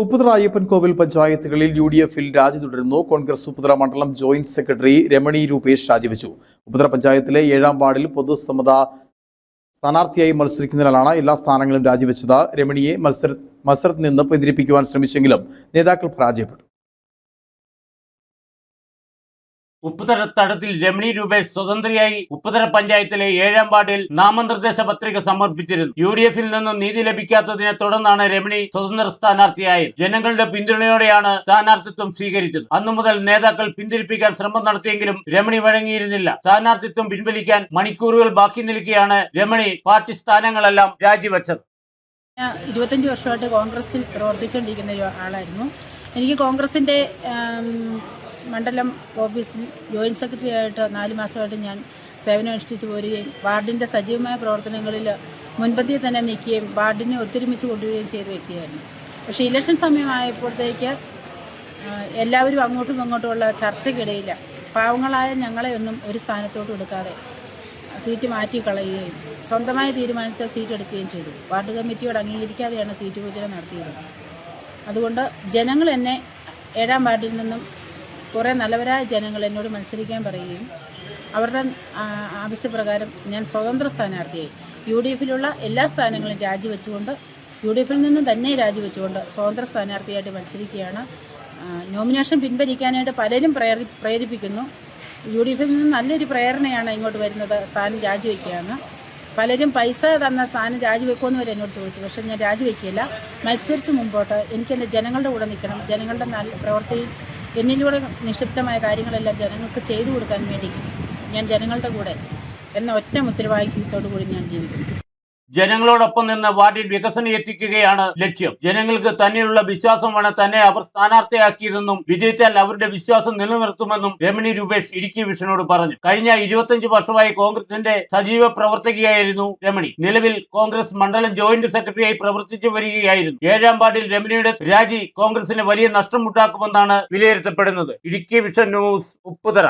ഉപ്പുതറ അയ്യപ്പൻകോവിൽ പഞ്ചായത്തുകളിൽ U D എഫിൽ രാജി തുടരുന്നു. കോൺഗ്രസ് ഉപ്പുതറ മണ്ഡലം ജോയിന്റ് സെക്രട്ടറി രമണി രൂപേഷ് രാജിവെച്ചു. ഉപ്പുതറ പഞ്ചായത്തിലെ ഏഴാം വാർഡിൽ പൊതുസമ്മത സ്ഥാനാർത്ഥിയായി മത്സരിക്കുന്നതിനാലാണ് എല്ലാ സ്ഥാനങ്ങളും രാജിവെച്ചത്. രമണിയെ മത്സര മത്സരത്തിൽ നിന്ന് പിന്തിരിപ്പിക്കുവാൻ ശ്രമിച്ചെങ്കിലും നേതാക്കൾ പരാജയപ്പെട്ടു. ഉപ്പുതര തടത്തിൽ രമണി രൂപേഷ് സ്വതന്ത്രയായി ഉപ്പുതര പഞ്ചായത്തിലെ ഏഴാം വാർഡിൽ നാമനിർദ്ദേശ പത്രിക സമർപ്പിച്ചിരുന്നു. യു ഡി എഫിൽ നിന്നും നീതി ലഭിക്കാത്തതിനെ തുടർന്നാണ് രമണി സ്വതന്ത്ര സ്ഥാനാർത്ഥിയായത് ജനങ്ങളുടെ പിന്തുണയോടെയാണ് സ്ഥാനാർത്ഥിത്വം സ്വീകരിച്ചത്. അന്നു മുതൽ നേതാക്കൾ പിന്തിരിപ്പിക്കാൻ ശ്രമം നടത്തിയെങ്കിലും രമണി വഴങ്ങിയിരുന്നില്ല. സ്ഥാനാർത്ഥിത്വം പിൻവലിക്കാൻ മണിക്കൂറുകൾ ബാക്കി നിൽക്കെയാണ് രമണി പാർട്ടി സ്ഥാനങ്ങളെല്ലാം രാജിവെച്ചത്. ഇരുപത്തഞ്ച് വർഷമായിട്ട് കോൺഗ്രസിൽ പ്രവർത്തിച്ചുകൊണ്ടിരിക്കുന്ന ഒരു ആളായിരുന്നു. എനിക്ക് കോൺഗ്രസിന്റെ മണ്ഡലം ഓഫീസിൽ ജോയിന്റ് സെക്രട്ടറി ആയിട്ട് നാല് മാസമായിട്ട് ഞാൻ സേവനം അനുഷ്ഠിച്ചു പോരുകയും വാർഡിന്റെ സജീവമായ പ്രവർത്തനങ്ങളിൽ മുൻപന്തിയിൽ തന്നെ നിൽക്കുകയും വാർഡിനെ ഒത്തൊരുമിച്ച് കൊണ്ടുവരികയും ചെയ്ത വ്യക്തിയായിരുന്നു. പക്ഷേ ഇലക്ഷൻ സമയമായപ്പോഴത്തേക്ക് എല്ലാവരും അങ്ങോട്ടും ഇങ്ങോട്ടുമുള്ള ചർച്ചയ്ക്കിടയിൽ പാവങ്ങളായ ഞങ്ങളെ ഒന്നും ഒരു സ്ഥാനത്തോട്ട് എടുക്കാതെ സീറ്റ് മാറ്റി കളയുകയും സ്വന്തമായ തീരുമാനത്തിൽ സീറ്റ് എടുക്കുകയും ചെയ്തു. വാർഡ് കമ്മിറ്റിയോട് അംഗീകരിക്കാതെയാണ് സീറ്റ് പൂജ നടത്തിയത്. അതുകൊണ്ട് ജനങ്ങൾ എന്നെ ഏഴാം വാർഡിൽ നിന്നും കുറേ നല്ലവരായ ജനങ്ങൾ എന്നോട് മത്സരിക്കാൻ പറയുകയും അവരുടെ ആവശ്യപ്രകാരം ഞാൻ സ്വതന്ത്ര സ്ഥാനാർത്ഥിയായി. യു ഡി എഫിലുള്ള എല്ലാ സ്ഥാനങ്ങളും രാജിവെച്ചുകൊണ്ട് യു ഡി എഫിൽ നിന്ന് തന്നെ രാജിവെച്ചുകൊണ്ട് സ്വതന്ത്ര സ്ഥാനാർത്ഥിയായിട്ട് മത്സരിക്കുകയാണ്. നോമിനേഷൻ പിൻവലിക്കാനായിട്ട് പലരും പ്രേരി പ്രേരിപ്പിക്കുന്നു. യു ഡി എഫിൽ നിന്ന് നല്ലൊരു പ്രേരണയാണ് ഇങ്ങോട്ട് വരുന്നത് സ്ഥാനം രാജിവെക്കുകയാണ്. പലരും പൈസ തന്ന സ്ഥാനം രാജിവെക്കുമെന്ന് വരെ എന്നോട് ചോദിച്ചു പക്ഷേ ഞാൻ രാജിവെക്കില്ല. മത്സരിച്ച് മുമ്പോട്ട്. എനിക്ക് എന്റെ ജനങ്ങളുടെ കൂടെ നിൽക്കണം. ജനങ്ങളുടെ നല്ല പ്രവൃത്തിയിൽ എന്നിലൂടെ നിക്ഷിപ്തമായ കാര്യങ്ങളെല്ലാം ജനങ്ങൾക്ക് ചെയ്തു കൊടുക്കാൻ വേണ്ടി ഞാൻ ജനങ്ങളുടെ കൂടെ എന്ന ഒറ്റ ഉത്തരവാദിത്വത്തോടു കൂടി ഞാൻ ജീവിക്കുന്നു. ജനങ്ങളോടൊപ്പം നിന്ന് വാർഡിൽ വികസനം എത്തിക്കുകയാണ് ലക്ഷ്യം. ജനങ്ങൾക്ക് തന്നെയുള്ള വിശ്വാസമാണ് തന്നെ അവർ സ്ഥാനാർത്ഥിയാക്കിയതെന്നും വിജയിച്ചാൽ അവരുടെ വിശ്വാസം നിലനിർത്തുമെന്നും രമണി രൂപേഷ് ഇടുക്കി വിഷനോട് പറഞ്ഞു. കഴിഞ്ഞ ഇരുപത്തിയഞ്ച് വർഷമായി കോൺഗ്രസിന്റെ സജീവ പ്രവർത്തകയായിരുന്നു രമണി. നിലവിൽ കോൺഗ്രസ് മണ്ഡലം ജോയിന്റ് സെക്രട്ടറിയായി പ്രവർത്തിച്ചു വരികയായിരുന്നു. ഏഴാം വാർഡിൽ രമണിയുടെ രാജി കോൺഗ്രസിന് വലിയ നഷ്ടമുണ്ടാക്കുമെന്നാണ് വിലയിരുത്തപ്പെടുന്നത്. Idukki Vision News Upputhara.